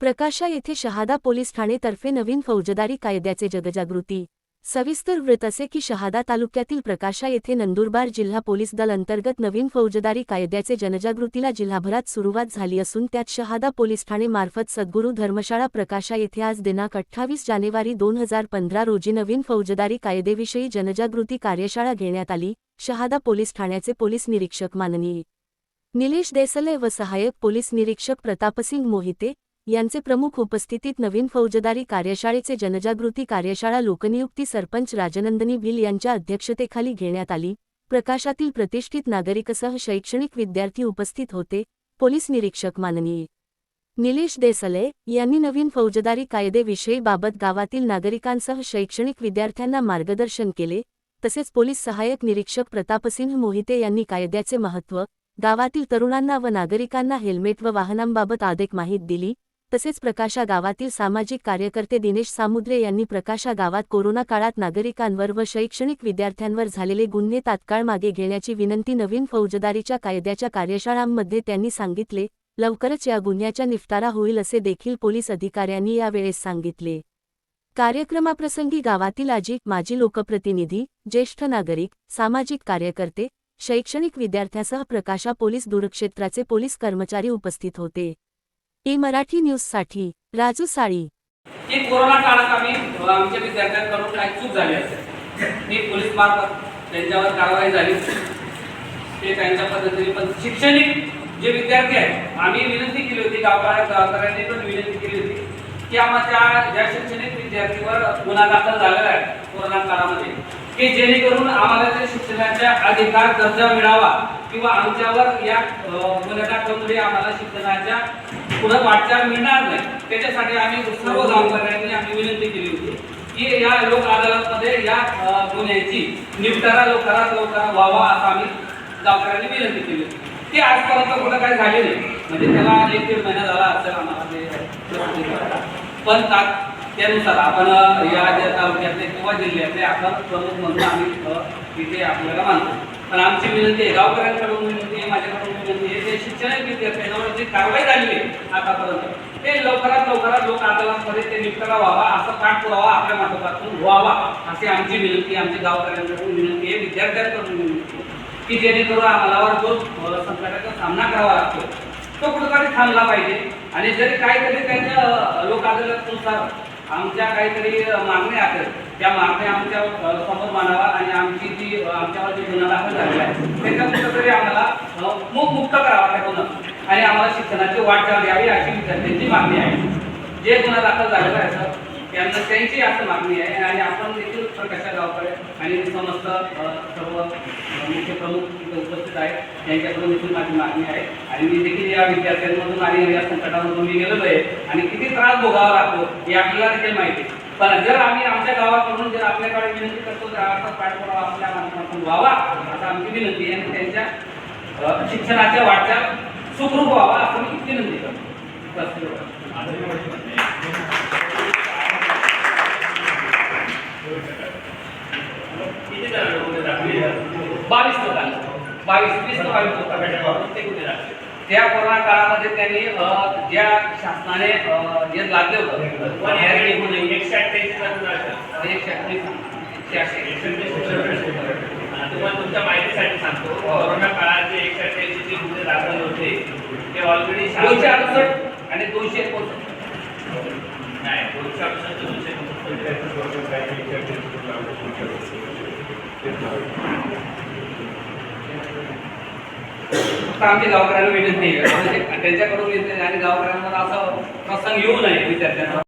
प्रकाशा येथे शहादा पोलीस ठाणेतर्फे नवीन फौजदारी कायद्याचे जगजागृती. सविस्तर वृत्त असे की शहादा तालुक्यातील प्रकाशा येथे नंदुरबार जिल्हा पोलीस दल अंतर्गत नवीन फौजदारी कायद्याचे जनजागृतीला जिल्हाभरात सुरुवात झाली असून त्यात शहादा पोलीस ठाणे मार्फत सद्गुरू धर्मशाळा प्रकाशा येथे आज दिनांक अठ्ठावीस जानेवारी दोन हजार पंधरा रोजी नवीन फौजदारी कायदेविषयी जनजागृती कार्यशाळा घेण्यात आली. शहादा पोलीस ठाण्याचे पोलीस निरीक्षक माननीय. निलेश देसले व सहाय्यक पोलीस निरीक्षक प्रतापसिंग मोहिते यांचे प्रमुख उपस्थितीत नवीन फौजदारी कार्यशाळेचे जनजागृती कार्यशाळा लोकनियुक्ती सरपंच राजनंदनी भिल यांच्या अध्यक्षतेखाली घेण्यात आली. प्रकाशातील प्रतिष्ठित नागरिकसह शैक्षणिक विद्यार्थी उपस्थित होते. पोलीस निरीक्षक माननीय निलेश देसले यांनी नवीन फौजदारी कायदेविषयी बाबत गावातील नागरिकांसह शैक्षणिक विद्यार्थ्यांना मार्गदर्शन केले. तसेच पोलीस सहाय्यक निरीक्षक प्रतापसिंह मोहिते यांनी कायद्याचे महत्त्व गावातील तरुणांना व नागरिकांना हेल्मेट व वाहनांबाबत अधिक माहिती दिली. तसेच प्रकाशा गावातील सामाजिक कार्यकर्ते दिनेश सामुद्रे यांनी प्रकाशा गावात कोरोना काळात नागरिकांवर व शैक्षणिक विद्यार्थ्यांवर झालेले गुन्हे तात्काळ मागे घेण्याची विनंती नवीन फौजदारीच्या कायद्याच्या कार्यशाळांमध्ये त्यांनी सांगितले लवकरच या गुन्ह्याच्या निपटारा होईल असे देखील पोलीस अधिकाऱ्यांनी यावेळेस सांगितले. कार्यक्रमाप्रसंगी गावातील आजी माजी लोकप्रतिनिधी ज्येष्ठ नागरिक सामाजिक कार्यकर्ते शैक्षणिक विद्यार्थ्यासह प्रकाशा पोलीस दूरक्षेत्राचे पोलीस कर्मचारी उपस्थित होते. ए मराठी न्यूजसाठी. राजू साळी. की कोरोना काळात आम्ही आमच्या विद्यार्थ्यांकडून काही चूक झाली असेल? मी पोलीस मार्फत त्यांच्यावर कारवाई झाली. ते त्यांच्या पद्धतीने पण शिक्षणिक जे विद्यार्थी आहेत आम्ही विनंती केली होती गावकऱ्यांनी पण विनंती केली होती. की आम्हाला ज्या शैक्षणिक विद्यार्थीवर गुन्हा दाखल झालेला आहे कोरोना काळामध्ये. की जेणेकरून आम्हाला त्या शिक्षणाचा अधिकार दर्जा मिळावा किंवा आमच्यावर या अ, गुन्हेगारांमुळे आम्हाला शिक्षणाच्या पुढे वाटचाल मिळणार नाही त्याच्यासाठी आम्ही सर्व गावकऱ्यांनी आम्ही विनंती केली होती की या लोक अदालतमध्ये या गुन्ह्याची निपटारा लवकरात लवकर व्हावा असं आम्ही गावकऱ्यांनी विनंती केली होती. ते आजपर्यंत कुठं काही झाले नाही. म्हणजे त्याला एक दीड महिना झाला असेल आम्हाला पण त्यानुसार आपण या ज्या तालुक्यातले किंवा जिल्ह्यातले आपण प्रमुख म्हणून आम्ही तिथे आपल्याला मानतो. पण आमची विनंती आहे गावकऱ्यांकडून विनंती आहे माझ्याकडून विनंती आहे ते शिक्षण विद्यार्थ्यांवर जी कारवाई झाली आहे आतापर्यंत ते लवकरात लवकरात लोक अदालतमध्ये ते निपटारा व्हावा असा पाठपुरावा आपल्या माध्यमातून व्हावा अशी आमची विनंती आमच्या गावकऱ्यांकडून विनंती आहे विद्यार्थ्यांकडून विनंती आहे की जेणेकरून आम्हाला जो करावा लागतो तो कुठेतरी थांबला पाहिजे. आणि जरी काहीतरी त्यांच्या अ, लोक अदालतनुसार आमच्या काहीतरी मागण्या असेल त्या मागण्या आमच्यासमोर मानावा आणि आमची जी आमच्यावर जी गुन्हा दाखल झालेला आहे त्याच्या कुठेतरी आम्हाला मुख मुक्त करावा त्या गुन्हा आणि आम्हाला शिक्षणाची वाटचाल द्यावी अशी विद्यार्थ्यांची मागणी आहे. जे गुन्हा दाखल झालेला आहे सर त्यांना त्यांची असं मागणी आहे आणि आपण देखील प्रकाशात आणि समस्त अ, सर्व मुख्य प्रमुख उपस्थित आहेत. त्यांच्याकडून देखील माझी मागणी आहे. आणि मी देखील या विद्यार्थ्यांमधून आणि या संकटामधून मी गेलेलो आहे. आणि किती त्रास भोगावा लागतो हे आपल्याला देखील माहिती आहे. पण जर आम्ही आमच्या गावाकडून जर आपल्याकडे विनंती करतो तर आमचा पाठपुरावा आपल्या माध्यमातून व्हावा असं आमची विनंती आहे आणि त्यांच्या शिक्षणाच्या वाटच्या सुखरूप व्हावा असं मी विनंती बावीस लोकांना बावीस वीस ते बावीस लोकांना त्या कोरोना काळामध्ये त्यांनी ज्या शासनाने जे लागले होतं एकशे अठ्ठ्याऐंशी, तुम्हाला तुमच्या माहितीसाठी सांगतो कोरोना काळात जे एकशे अठ्ठ्याऐंशी गुन्हे दाखल होते ते ऑलरेडी दोनशे अडुसष्ट आणि दोनशे एकोणसष्ट नाही दोनशे अडुसष्ट दोनशे एकोणसष्ट फक्त आमच्या गावकऱ्यांना विनंती आहे. त्यांच्याकडून विनंती आणि गावकऱ्यांना असा प्रसंग येऊ नये विद्यार्थ्यांना.